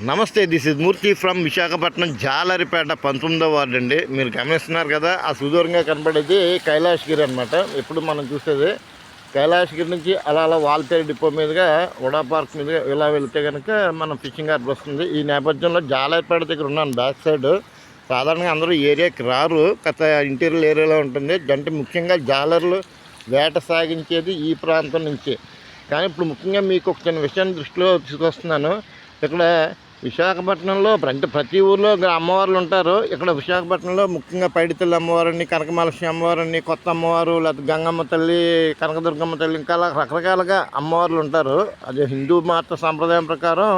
నమస్తే this is Murthy from Visakhapatnam Jalaripeta పంతొమ్మిదో ward అండి. మీరు గమనిస్తున్నారు కదా ఆ సుదూరంగా కనపడేది కైలాసగిరి అనమాట ఇప్పుడు మనం చూసేది కైలాసగిరి నుంచి అలా అలా వాల్తేరు డిపో మీదుగా ఉడా పార్క్ మీదుగా ఇలా వెళ్తే కనుక మనం ఫిషింగ్ హార్బర్ వస్తుంది. ఈ నేపథ్యంలో జాలరిపేట దగ్గర ఉన్నాను బ్యాక్ సైడ్. సాధారణంగా అందరూ ఏరియాకి రారు గత ఇంటీరియర్ ఏరియాలో ఉంటుంది. అంటే ముఖ్యంగా జాలర్లు వేట సాగించేది ఈ ప్రాంతం నుంచి. కానీ ఇప్పుడు ముఖ్యంగా మీకు ఒక చిన్న విషయాన్ని దృష్టిలో తీసుకొస్తున్నాను. ఇక్కడ విశాఖపట్నంలో అంటే ప్రతి ఊర్లో అమ్మవార్లు ఉంటారు. ఇక్కడ విశాఖపట్నంలో ముఖ్యంగా పైడితల్లి అమ్మవారిని కనకమలక్ష్మి అమ్మవారిని కొత్త అమ్మవారు లేకపోతే గంగమ్మ తల్లి కనకదుర్గమ్మ తల్లి ఇంకా రకరకాలుగా అమ్మవార్లు ఉంటారు. అది హిందూ మత సాంప్రదాయం ప్రకారం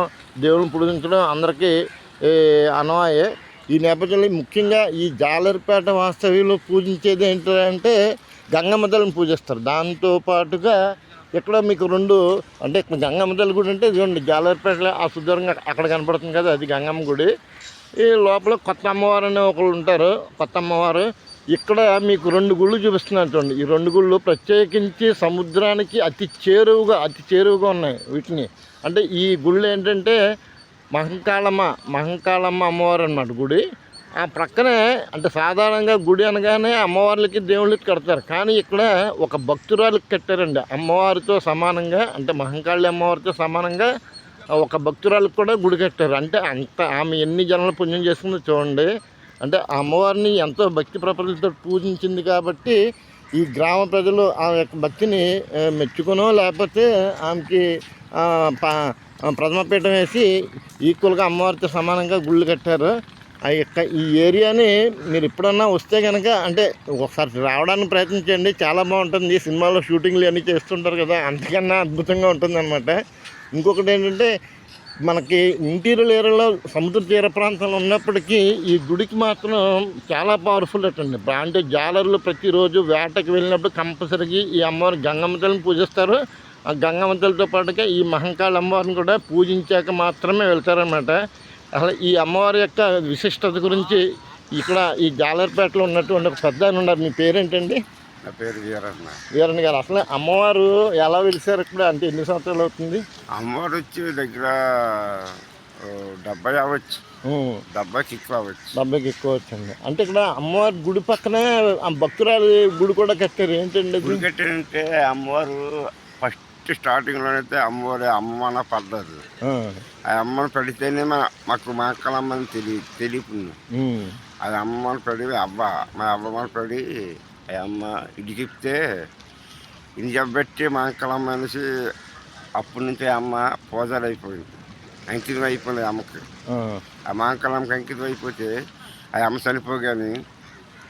దేవుని పూజించడం అందరికీ అనవాయే. ఈ నేపథ్యంలో ముఖ్యంగా ఈ జాలరిపేట వాస్తవ్యంలో పూజించేది ఏంటంటే గంగమ్మ తల్లిని పూజిస్తారు. దాంతో పాటుగా ఇక్కడ మీకు రెండు అంటే గంగమ్మ తల్లి గుడి అంటే ఇదిగోండి జాలర్పేటలో ఆ సుదూరంగా అక్కడ కనపడుతుంది కదా అది గంగమ్మ గుడి. ఈ లోపల కొత్త అమ్మవారు అనే ఒకళ్ళు ఉంటారు కొత్త అమ్మవారు. ఇక్కడ మీకు రెండు గుళ్ళు చూపిస్తున్నాను చూడండి. ఈ రెండు గుళ్ళు ప్రత్యేకించి సముద్రానికి అతి చేరువుగా అతి చేరువుగా ఉన్నాయి వీటిని. అంటే ఈ గుళ్ళు ఏంటంటే మహంకాళమ్మ మహంకాళమ్మ అమ్మవారు అన్నమాట గుడి. ఆ ప్రక్కనే అంటే సాధారణంగా గుడి అనగానే అమ్మవార్లకి దేవుళ్ళకి కడతారు. కానీ ఇక్కడ ఒక భక్తురాలికి కట్టారండి. అమ్మవారితో సమానంగా అంటే మహంకాళి అమ్మవారితో సమానంగా ఒక భక్తురాలకు కూడా గుడి కట్టారు. అంటే అంత ఆమె ఎన్ని జనాలు పుణ్యం చేసుకుందో చూడండి. అంటే ఆ అమ్మవారిని ఎంతో భక్తి ప్రపంచంతో పూజించింది కాబట్టి ఈ గ్రామ ప్రజలు ఆ యొక్క భక్తిని మెచ్చుకునో లేకపోతే ఆమెకి ప- ప్రథమపీఠం వేసి ఈక్వల్గా అమ్మవారితో సమానంగా గుళ్ళు కట్టారు. ఆ యొక్క ఈ ఏరియాని మీరు ఎప్పుడన్నా వస్తే కనుక అంటే ఒకసారి రావడానికి ప్రయత్నించండి చాలా బాగుంటుంది. సినిమాలో షూటింగ్లు అన్నీ చేస్తుంటారు కదా అంతకన్నా అద్భుతంగా ఉంటుంది అనమాట ఇంకొకటి ఏంటంటే మనకి ఇంటీరియర్ ఏరియాలో సముద్ర తీర ప్రాంతంలో ఉన్నప్పటికీ ఈ గుడికి మాత్రం చాలా పవర్ఫుల్ అటండి. అంటే జాలర్లు ప్రతిరోజు వేటకి వెళ్ళినప్పుడు కంపల్సరీగా ఈ అమ్మవారి గంగమ్మ తల్లిని పూజిస్తారు. ఆ గంగమ్మ తల్లితో పాటుగా ఈ మహంకాళ అమ్మవారిని కూడా పూజించాక మాత్రమే వెళ్తారనమాట అసలు ఈ అమ్మవారి యొక్క విశిష్టత గురించి ఇక్కడ ఈ జాలర్పేటలో ఉన్నటువంటి ఒక పెద్ద ఆయన ఉన్నారు. మీ పేరేంటండి? నా పేరు వీరన్న. వీరన్న గారు. అసలు అమ్మవారు ఎలా వెలిసారు ఇక్కడ? అంటే ఎన్ని సంవత్సరాలు అవుతుంది? అమ్మవారు వచ్చి దగ్గర డెబ్బై అవ్వచ్చు. డెబ్బైకి ఎక్కువ అవ్వచ్చు. డెబ్బైకి ఎక్కువ వచ్చింది అంటే ఇక్కడ అమ్మవారి గుడి పక్కనే ఆ భక్తురాలి గుడి కూడా కట్టారు. ఏంటండి గుడి కట్టారంటే అమ్మవారు ఫస్ట్ స్టార్టింగ్లోనైతే అమ్మవారి అమ్మన పడ్డది. ఆ, అమ్మను పెడితేనే మన మాకు మాకలమ్మని తెలియ తెలియకుండా. ఉం. అది అమ్మని పడి అవ్వ మా అవ్వమ్మని పడి ఆ అమ్మ ఇది చెప్తే ఇది చెప్పబెట్టి మా అంకలమ్మ అనేసి అప్పటి నుంచి అమ్మ పోజాలు అయిపోయింది అంకితం అయిపోయింది అమ్మకి. ఆ, ఆ మా అంకలమ్మకి అంకితం అయిపోతే ఆ అమ్మ చనిపోగానే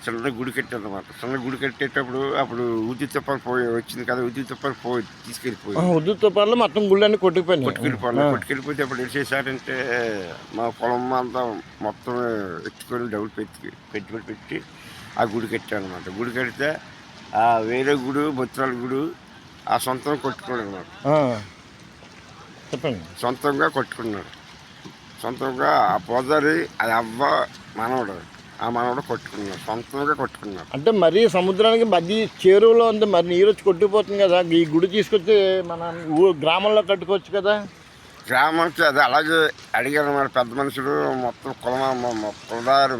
చిన్న గుడి కట్టారనమాట చిన్న గుడి కట్టేటప్పుడు అప్పుడు ఉద్ది తుప్పలు పోయి వచ్చింది కదా ఉద్ది తుప్పలు పోయి తీసుకెళ్ళిపోయి ఉద్దుతో పాటు మొత్తం గుళ్ళన్నీ కొట్టుకుపోయినాయి. కొట్టుకెళ్ళిపోవాలి కొట్టుకెళ్ళిపోతే అప్పుడు ఏం చేశారంటే మా పొలం అంతా మొత్తం ఎత్తుకొని డబ్బులు పెట్టి పెట్టుబడి పెట్టి ఆ గుడి కట్టారనమాట గుడి కడితే ఆ వేరే గుడు బొత్తాల గుడు ఆ సొంతం కొట్టుకున్నాడు అనమాట చెప్పండి. సొంతంగా కొట్టుకున్నాడు సొంతంగా ఆ పోదారి అది అవ్వ మనవడు. ఆ మనవడు కొట్టుకున్నాడు సొంతంగా కొట్టుకున్నాడు అంటే మరీ సముద్రానికి మధ్య చేరువలో ఉంది మరి నీరు వచ్చి కొట్టుకుపోతుంది కదా. ఈ గుడి తీసుకొచ్చి మన గ్రామంలో కట్టుకోవచ్చు కదా. గ్రామానికి అది అలాగే అడిగారు మరి పెద్ద మనుషులు మొత్తం కులమ కులదారు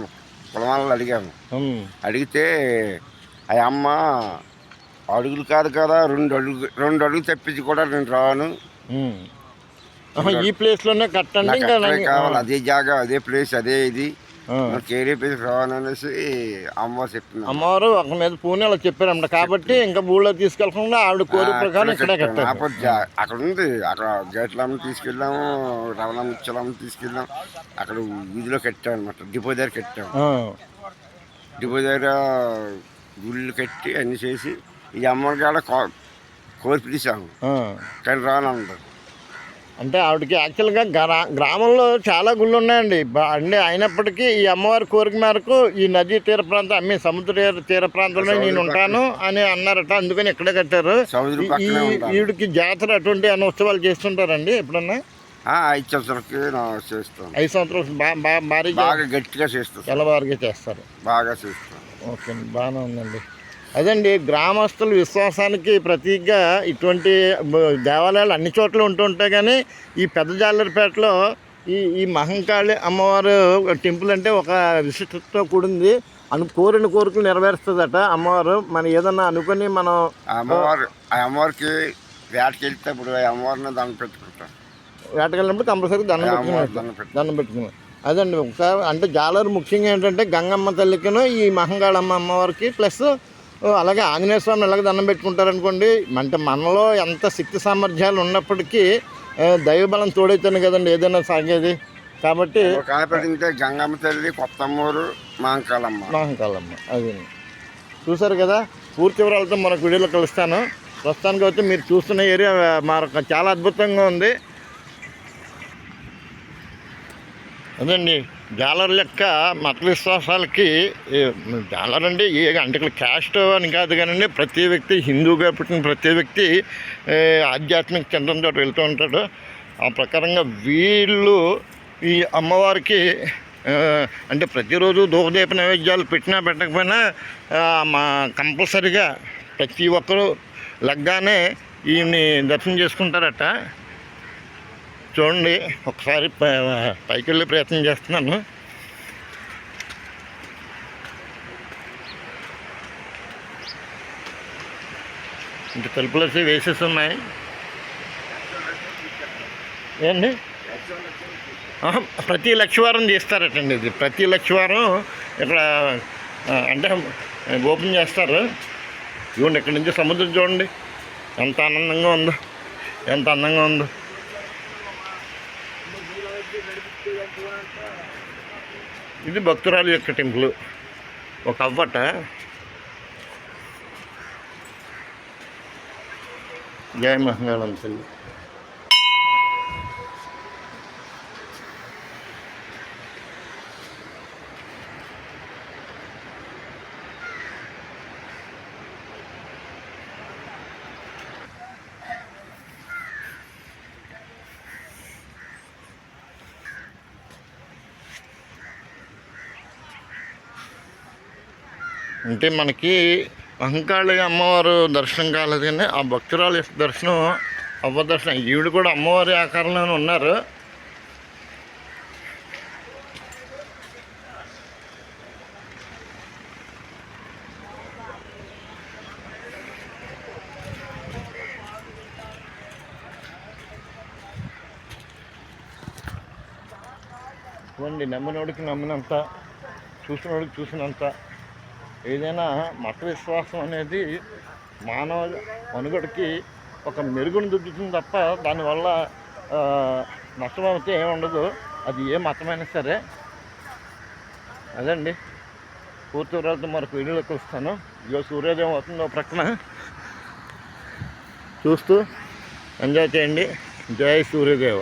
కులమాలలో అడిగాము ఉం. అడిగితే ఆ అమ్మ అడుగులు కాదు కదా రెండు అడుగు రెండు అడుగులు తప్పించి కూడా నేను రాను. ఈ ప్లేస్లోనే కట్టండి కావాలి అదే జాగా అదే ప్లేస్ అదే ఇది. రాను అనేసి అమ్మ చెప్పింది అమ్మవారు ఒక మీద పూణె అలా చెప్పారన్నమాట. కాబట్టి ఇంకా ఊళ్ళో తీసుకెళ్ళకుండా ఆవిడ కోరిక ప్రకారం ఇక్కడే కట్టారు. అక్కడ ఉంది. అక్కడ గేట్లమ్మ తీసుకెళ్ళాము రవణమ్మ ఇచ్చలమ్మ తీసుకెళ్ళాం అక్కడ వీధిలో కట్టాం అనమాట డిపో దగ్గర కట్టాం డిపో దగ్గర గుళ్ళు కట్టి అన్ని చేసి ఈ కో- కోరి పిలిచాము. కానీ రానంటారు అంటే ఆవిడకి యాక్చువల్గా గ్రా గ్రామంలో చాలా గుళ్ళు ఉన్నాయండి అన్ని అయినప్పటికీ ఈ అమ్మవారి కోరిక మేరకు ఈ నదీ తీర ప్రాంతం అమ్మి సముద్ర తీర- ప్రాంతంలో నేను ఉంటాను అని అన్నారట. అందుకని ఇక్కడే కట్టారు. ఈవిడికి జాతర అటువంటి అన్న ఉత్సవాలు చేస్తుంటారండి ఎప్పుడన్నా? ఐదు సంవత్సరాలకి సంవత్సరాలు గట్టిగా చేస్తాను. తెల్లవారుగా చేస్తారు. బాగా చేస్తాను. ఓకే బాగానే ఉందండి. అదండి గ్రామస్తుల విశ్వాసానికి ప్రతీకగా ఇటువంటి దేవాలయాలు అన్ని చోట్ల ఉంటూ ఉంటాయి కానీ ఈ పెద్ద జాలరిపేటలో ఈ ఈ మహంకాళి అమ్మవారు టెంపుల్ అంటే ఒక విశిష్టతతో కూడింది. అను కోరిన కోరికలు నెరవేరుస్తుందట అమ్మవారు. మనం ఏదన్నా అనుకుని మనం అమ్మవారు అమ్మవారికి వేటకి వెళ్తే ఇప్పుడు అమ్మవారిని దండం పెట్టుకుంటాం. వేటకెళ్ళినప్పుడు కంపల్సరీ దండం ఆ అమ్మవారి పెట్టుకుని దండం పెట్టు దండం పెట్టుకుని అదండి ఒకసారి అంటే జాలరు ముఖ్యంగా ఏంటంటే గంగమ్మ తల్లికిను ఈ మహంకాళమ్మ అమ్మవారికి ప్లస్ అలాగే ఆంజనేయ స్వామిని ఎలాగ దండం పెట్టుకుంటారనుకోండి అంటే మనలో ఎంత శక్తి సామర్థ్యాలు ఉన్నప్పటికీ దైవబలం తోడైతేనే కదండి ఏదైనా సాగేది. కాబట్టి గంగమ్మ తల్లి కొత్తమ్మూరు మాంకాలమ్మ మహంకాళమ్మ అది. చూసారు కదా? పూర్తి వివరాలతో మరొక వీడియోలో కలుస్తాను. ప్రస్తుతానికి వచ్చి మీరు చూస్తున్న ఏరియా మరొక చాలా అద్భుతంగా ఉంది. అదండి. డాలర్ లెక్క మత విశ్వాసాలకి డాలర్ అంటే ఏ అంటే ఇక్కడ క్యాస్ట్ అని కాదు కానండి ప్రతి వ్యక్తి హిందూగా పుట్టిన ప్రతి వ్యక్తి ఆధ్యాత్మిక చింతనతో వెళ్తూ ఉంటాడు. ఆ ప్రకారంగా వీళ్ళు ఈ అమ్మవారికి అంటే ప్రతిరోజు ధూపదీప నైవేద్యాలు పెట్టినా పెట్టకపోయినా మా కంపల్సరిగా ప్రతి ఒక్కరూ లగ్గానే ఈయన్ని దర్శనం చేసుకుంటారట. చూడండి ఒకసారి పైకి వెళ్ళే ప్రయత్నం చేస్తున్నాను. ఇంక తలుపులు వచ్చి వేసేసి ఉన్నాయి. ఏండి ప్రతి లక్షవారం చేస్తారటండి ఇది. ప్రతి లక్షవారం ఇక్కడ అంటే ఓపెన్ చేస్తారు. చూడండి ఇక్కడ నుంచి సముద్రం చూడండి. ఎంత ఆనందంగా ఉందో ఎంత అందంగా ఉందో. ఇది భక్తురాలు యొక్క టెంపుల్. ఒక అవ్వట. జయ మహంగాళం తల్లి. అంటే మనకి అహంకాళి అమ్మవారు దర్శనం కాలేదు కానీ ఆ భక్తురాలు దర్శనం అవ్వ దర్శనం ఈవిడ కూడా అమ్మవారి ఆకారంలోనే ఉన్నారు. ఇవ్వండి నమ్మినోడికి నమ్మినంత చూసినోడికి చూసినంత. ఏదైనా మత విశ్వాసం అనేది మానవ మనుగడకి ఒక మెరుగును దిద్దుతుంది తప్ప దానివల్ల ఆ, నష్టం అయితే ఏమి ఉండదు. అది ఏ మతమైనా సరే. అదండి. పూర్తి వివరాలతో మరొక వీడియోలోకి వస్తాను. ఇగో సూర్యోదయం అవుతుందో ప్రక్కన. చూస్తూ ఎంజాయ్ చేయండి. జై సూర్యదేవ.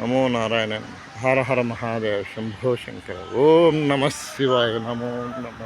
నమో నారాయణ హర హర మహాదేవ శంభో శంకర ఓం నమ శివాయ నమో నమ.